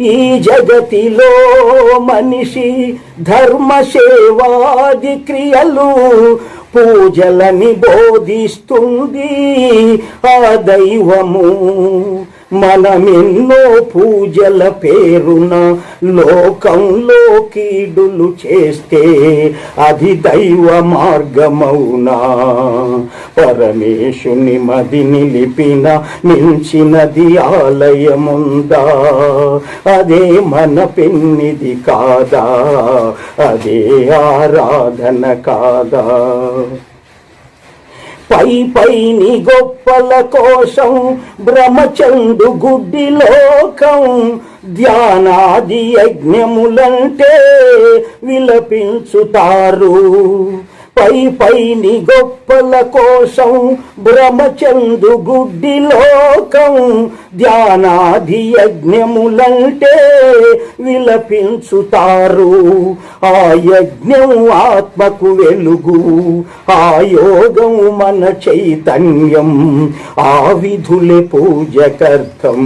ఈ జగతిలో మనిషి ధర్మ సేవాది క్రియలు పూజలని బోధిస్తుంది ఆ దైవము. మనమెన్నో పూజల పేరున లోకంలో కీడులు చేస్తే అది దైవ మార్గమౌనా పరమేశుని మది నిలిపిన మించినది ఆలయముందా? అదే మన పెన్నిది కాదా? అదే ఆరాధన కాదా? పై పైని గొప్పల కోసం బ్రహ్మచండు గుడ్డి లోకం ధ్యానాది యజ్ఞములంటే విలపించుతారు. పై పైని గొప్పల కోసం బ్రహ్మచందు గుడ్డి లోకం ధ్యానాది యజ్ఞములంటే విలపించుతారు. ఆ యజ్ఞం ఆత్మకు వెలుగు ఆ యోగం మన చైతన్యం ఆ విధులే పూజకర్థం